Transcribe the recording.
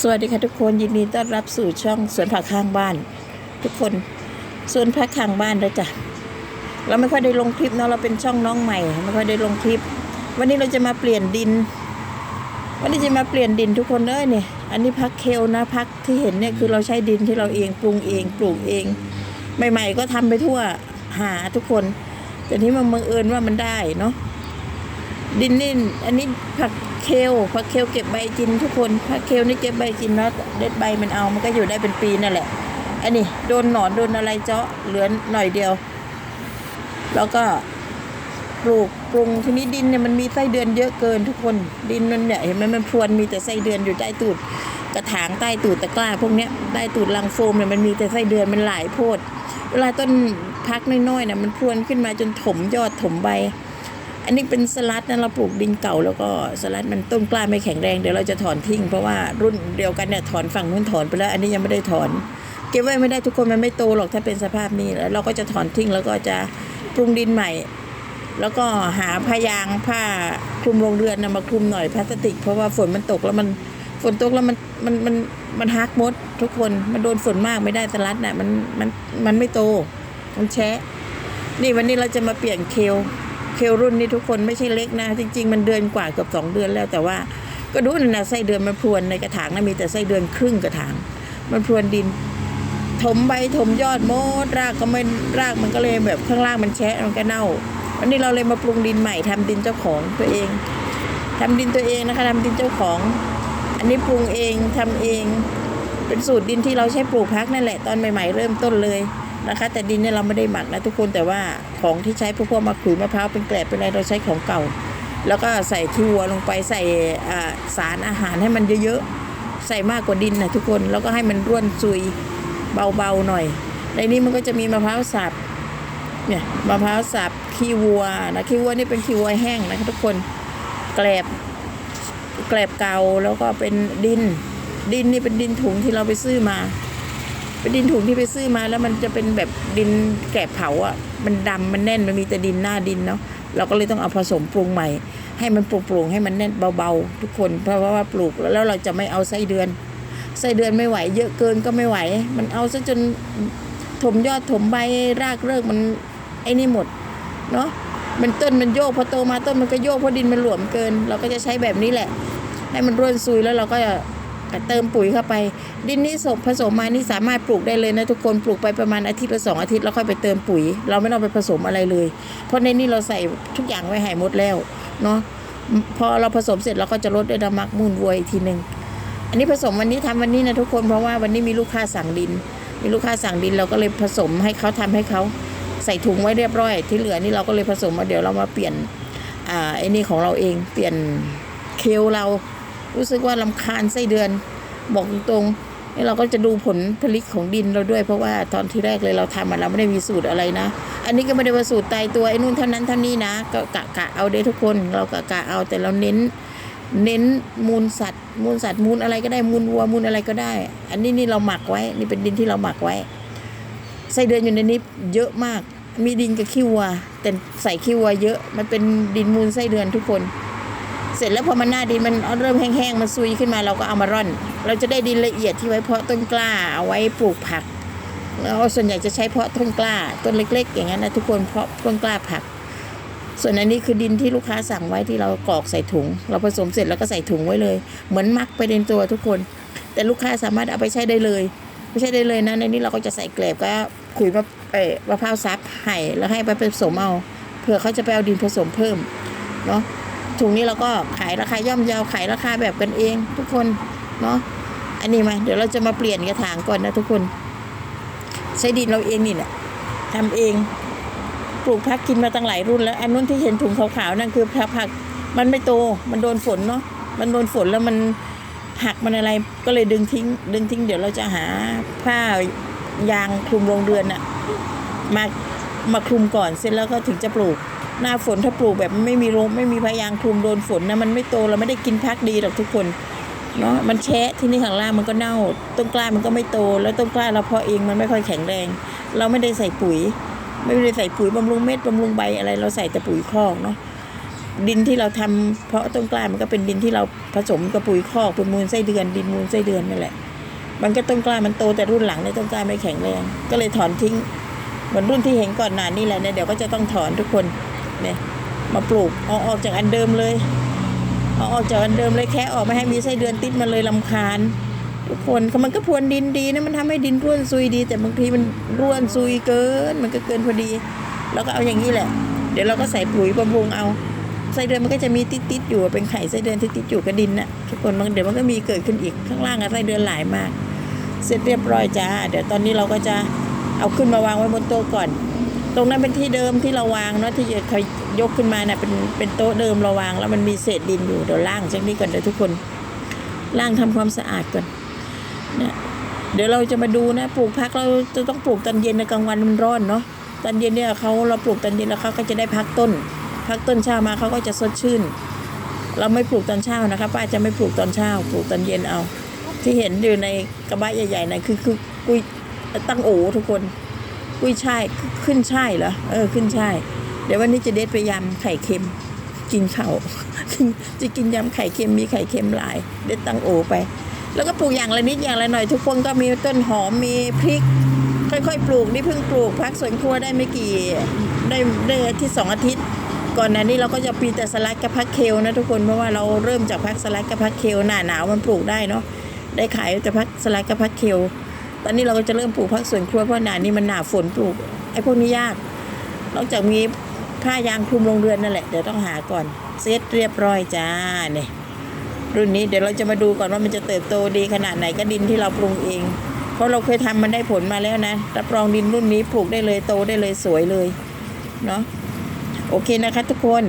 สวัสดีค่ะทุกคนยินดีต้อนรับสู่ช่องสวนผักข้างบ้าน ทุกคนสวนผักข้างบ้านนะจ๊ะเราไม่ค่อยได้ลงคลิปเนาะเราเป็นช่องน้องใหม่ไม่ค่อยได้ลงคลิป วันนี้เราจะมาเปลี่ยนดิน วันนี้จะมาเปลี่ยนดินทุกคนเลยเนี่ยอันนี้พักเคลนะพักที่เห็นเนี่ยคือเราใช้ดินที่เราเองปรุงเองปลูกเอง ใหม่ ๆ ก็ทำไปทั่วหาทุกคนแต่นี้มันบังเอิญว่ามันได้เนาะ ดินนี่อันนี้ผักเคลผักเคลเก็บใบกินทุกคนผักเคลนี่เก็บใบกินแล้วเด็ดใบมันเอามันก็อยู่ได้เป็นปีนั่นแหละ อันนี้โดนหนอนโดนอะไรเจาะเหลือหน่อยเดียว แล้วก็ปลูกปรุงทีนี้ดินเนี่ยมันมีไส้เดือนเยอะเกินทุกคนดินมันเนี่ยเห็นไหมมันพรวนมีแต่ไส้เดือนอยู่ใต้ตูดกระถางใต้ตูดตะกร้าพวกเนี้ยใต้ตูดลังโฟมเนี่ยมันมีแต่ไส้เดือนมันหลายโพด เวลาต้นพักน้อยๆเนี่ยมันพรวนขึ้นมาจนถมยอดถมใบ อันนี้เป็นสลัดนะเราปลูกดินเก่าแล้วก็สลัดมันต้นกล้าไม่แข็งแรงเดี๋ยวเราจะถอนทิ้งเพราะว่ารุ่นเดียวกันเนี่ยถอนฝั่งนู้นถอนไปแล้ว อันนี้ยังไม่ได้ถอน เก็บไว้ไม่ได้ทุกคนมันไม่โตหรอกถ้าเป็นสภาพนี้แล้วเราก็จะถอนทิ้งแล้วก็จะปรุงดินใหม่ แล้วก็หาผ้ายางผ้าคลุมโรงเรือนนะมาคลุมหน่อยพลาสติก เพราะว่าฝนมันตกแล้วมันฝนตกแล้วมันมันมันมันฮักมด ทุกคนมันโดนฝนมากไม่ได้สลัดน่ะมันมันมันไม่โตมันแชะนี่วันนี้เราจะมาเปลี่ยนเคล เคลรุ่นนี้ทุกคนไม่ใช่เล็กนะ จริง ๆ มันเดือนกว่าเกือบสองเดือนแล้วแต่ว่า ก็ดูนั่นะไส้เดือนมันพรวนในกระถางนะมีแต่ไส้เดือนครึ่งกระถาง มันพรวนดิน ถมใบถมยอดโมดรากก็ไม่รากมันก็เลยแบบข้างล่างมันแฉะมันก็เน่าวันนี้เราเลยมาปรุงดินใหม่ทำดินเจ้าของตัวเองทำดินตัวเองนะคะทำดินเจ้าของ อันนี้ปรุงเองทำเอง เป็นสูตรดินที่เราใช้ปลูกพักนั่นแหละตอนใหม่ ๆ เริ่มต้นเลย นะคะ แต่ดินเนี่ยเราไม่ได้หมักนะทุกคนแต่ว่าของที่ใช้พวกพวกมะขูดมะพร้าวเป็นแกลบเป็นอะไรเราใช้ของเก่า แล้วก็ใส่ขี้วัวลงไปใส่สารอาหารให้มันเยอะๆใส่มากกว่าดินนะทุกคนแล้วก็ให้มันร่วนซุยเบาๆหน่อย ในนี้มันก็จะมีมะพร้าวสับเนี่ยมะพร้าวสับขี้วัวนะขี้วัวนี่เป็นขี้วัวแห้งนะคะทุกคนแกลบแกลบเก่าแล้วก็เป็นดิน ดินนี่เป็นดินถุงที่เราไปซื้อมา เป็นดินถุงที่ไปซื้อมาแล้วมันจะเป็นแบบดินแกลบเผาอะ มันดำมันแน่นมันมีแต่ดินหน้าดินเนาะเราก็เลยต้องเอาผสมปรุงใหม่ ให้มันโปร่งให้มันแน่นเบาๆ ทุกคนเพราะว่าปลูกแล้วเราจะไม่เอาไส้เดือนไส้เดือนไม่ไหว เยอะเกินก็ไม่ไหว มันเอาซะจนถมยอดถมใบรากเลิกมันไอ้นี่หมดเนาะมันต้นมันโยกพอโตมาต้นมันก็โยกเพราะดินมันหลวมเกิน เราก็จะใช้แบบนี้แหละ ให้มันร่วนซุยแล้วเราก็ เติมปุ๋ยเข้าไป ดินนี้สมผสมมานี่สามารถปลูกได้เลยนะทุกคนปลูกไปประมาณอาทิตย์ละสองอาทิตย์แล้วค่อยไปเติมปุ๋ย เราไม่ต้องไปผสมอะไรเลย เพราะในนี้เราใส่ทุกอย่างไว้ให้หมดแล้วเนาะพอเราผสมเสร็จเราก็จะลดด้วยน้ำมักมูลวัวอีกทีหนึ่งอันนี้ผสมวันนี้ทำวันนี้นะทุกคนเพราะว่าวันนี้มีลูกค้าสั่งดิน มีลูกค้าสั่งดินเราก็เลยผสมให้เขาทำให้เขาใส่ถุงไว้เรียบร้อย ที่เหลือนี่เราก็เลยผสมมาเดี๋ยวเรามาเปลี่ยนอ่าไอ้นี่ของเราเองเปลี่ยนเคลเรา รู้สึกว่าลำคาญไส้เดือน บอกตรงๆนี่เราก็จะดูผลผลิตของดินเราด้วย เพราะว่าตอนที่แรกเลยเราทำมาเราไม่ได้มีสูตรอะไรนะ อันนี้ก็ไม่ได้ว่าสูตรตายตัวไอ้นู่นเท่านั้นเท่านี้นะ ก็กะกะเอาเด้ทุกคนเรากะกะเอาแต่เราเน้นเน้นมูลสัตว์ มูลสัตว์มูลอะไรก็ได้มูลวัวมูลอะไรก็ได้ อันนี้นี่เราหมักไว้ นี่เป็นดินที่เราหมักไว้ไส้เดือนอยู่ในนี้เยอะมาก มีดินกับขี้วัวแต่ใส่ขี้วัวเยอะมันเป็นดินมูลไส้เดือนทุกคน เสร็จแล้วพอมันหน้าดินมันเริ่มแห้งๆมันซุยขึ้นมาเราก็เอามาร่อน เราจะได้ดินละเอียดที่ไว้เพาะต้นกล้าเอาไว้ปลูกผักแล้วส่วนใหญ่จะใช้เพาะต้นกล้าต้นเล็ก ๆ อย่างนั้นนะทุกคนเพาะต้นกล้าผัก ส่วนอันนี้คือดินที่ลูกค้าสั่งไว้ที่เรากรอกใส่ถุง เราผสมเสร็จแล้วก็ใส่ถุงไว้เลย เหมือนมักไปในตัวทุกคน แต่ลูกค้าสามารถเอาไปใช้ได้เลยไม่ใช่ได้เลยนะในนี้เราก็จะใส่เกล็บก็ขุยมะเอ่อมะพร้าวซับให้แล้วให้ไปผสมเอาเผื่อเขาจะไปเอาดินผสมเพิ่มเนาะ ถุงนี้เราก็ขายราคาย่อมเยาวขายราคาแบบกันเอง ทุกคนเนาะอันนี้มาเดี๋ยวเราจะมาเปลี่ยนกระถางก่อนนะทุกคน ใช้ดินเราเองนี่แหละทำเองปลูกพักกินมาตั้งหลายรุ่นแล้ว อันนู้นที่เห็นถุงขาวๆนั่นคือพักผักมันไม่โตมันโดนฝนเนาะมันโดนฝนแล้วมันหักมันอะไรก็เลยดึงทิ้ง ดึงทิ้ง เดี๋ยวเราจะหาผ้ายางคลุมโรงเรือนอะมามาคลุมก่อนเสร็จแล้วก็ถึงจะปลูก หน้าฝนถ้าปลูกแบบไม่มีโรงไม่มีพยางคลุมโดนฝนนะมันไม่โตเราไม่ได้กินพักดีหรอกทุกคนเนาะมันแชะที่นี่ข้างล่างมันก็เน่า ต้นกล้ามันก็ไม่โต แล้วต้นกล้าเราเพาะเองมันไม่ค่อยแข็งแรง เราไม่ได้ใส่ปุ๋ย ไม่ได้ใส่ปุ๋ยบำรุงเม็ดบำรุงใบอะไร เราใส่แต่ปุ๋ยคอกเนาะดินที่เราทำเพาะต้นกล้ามันก็เป็นดินที่เราผสมกับปุ๋ยคอกเป็นมูลไส้เดือน ดินมูลไส้เดือนนั่แหละ มันก็ต้นกล้ามันโตแต่รุ่นหลังในยต้นกล้าไม่แข็งแรง ก็เลยถอนทิ้ง เหมือนรุ่นที่เห็นก่อนหน้านี่แหละเนี่ยเดี๋ยวก็จะต้องถอนทุกคน เนี่ยมาปลูกเอาออกจากอันเดิมเลยเอาออกจากอันเดิมเลยแค่ออกไม่ให้มีไส้เดือนติดมาเลยลำคาญ ทุกคนมันก็พรวนดินดีนะมันทำให้ดินร่วนซุยดี แต่บางทีมันร่วนซุยเกิน มันก็เกินพอดี แล้วก็เอาอย่างนี้แหละ เดี๋ยวเราก็ใส่ปุ๋ยบำรุงเอาไส้เดือนมันก็จะมีติดๆอยู่เป็นไข่ไส้เดือนที่ติดอยู่กับดินน่ะทุกคนมันเดี๋ยวมันก็มีเกิดขึ้นอีกข้างล่างอะไส้เดือนหลายมาก เสร็จเรียบร้อยจ้าเดี๋ยวตอนนี้เราก็จะเอาขึ้นมาวางไว้บนโต๊ะก่อน ตรงนั้นเป็นที่เดิมที่เราวางเนาะที่เขายกขึ้นมาน่ะเป็นเป็นโต๊ะเดิมเราวาง แล้วมันมีเศษดินอยู่เดี๋ยวล่างจากนี้ก่อนเดี๋ยวทุกคนล่างทำความสะอาดก่อนเนี่ยเดี๋ยวเราจะมาดูนะปลูกพักเราจะต้องปลูกตอนเย็นในกลางวันมันร้อนเนาะตอนเย็นเนี่ยเขาเราปลูกตอนเย็นแล้วเขาก็จะได้พักต้น พักต้นเช้ามาเขาก็จะสดชื่น เราไม่ปลูกตอนเช้านะคะป้าจะไม่ปลูกตอนเช้าปลูกตอนเย็นเอา ที่เห็นอยู่ในกระบะใหญ่ๆนั่นคือคือกุยตั้งโอทุกคน กุยช่ายขึ้นช่ายเหรอเออขึ้นช่ายเดี๋ยววันนี้จะเด็ดไปยำไข่เค็ม กินเข้าจะกินยำไข่เค็มมีไข่เค็มหลาย เด็ดตังโอไป แล้วก็ปลูกอย่างละนิดอย่างละหน่อย ทุกคนก็มีต้นหอมมีพริก ค่อยๆ ปลูกนี่เพิ่งปลูกพักสวนครัวได้ไม่กี่ได้ได้ที่สองอาทิตย์ก่อนหน้านี้เราก็จะปีแต่สลัดกับพักเคลนะทุกคนเพราะว่าเราเริ่มจากพักสลัดกับพักเคลหน้าหนาวมันปลูกได้เนาะได้ขายแต่พักสลัดกับพักเคล ตอนนี้เราก็จะเริ่มปลูกพักสวนครัวเพราะหนานี้มันหนาฝนปลูกไอ้พวกนี้ยาก นอกจากมีผ้ายางคลุมโรงเรือนนั่นแหละเดี๋ยวต้องหาก่อนเซตเรียบร้อยจ้าเนี่ยรุ่นนี้เดี๋ยวเราจะมาดูก่อนว่ามันจะเติบโตดีขนาดไหนก็ดินที่เราปรุงเอง เพราะเราเคยทำมันได้ผลมาแล้วนะรับรองดินรุ่นนี้ปลูกได้เลยโตได้เลยสวยเลยเนาะโอเคนะคะทุกคน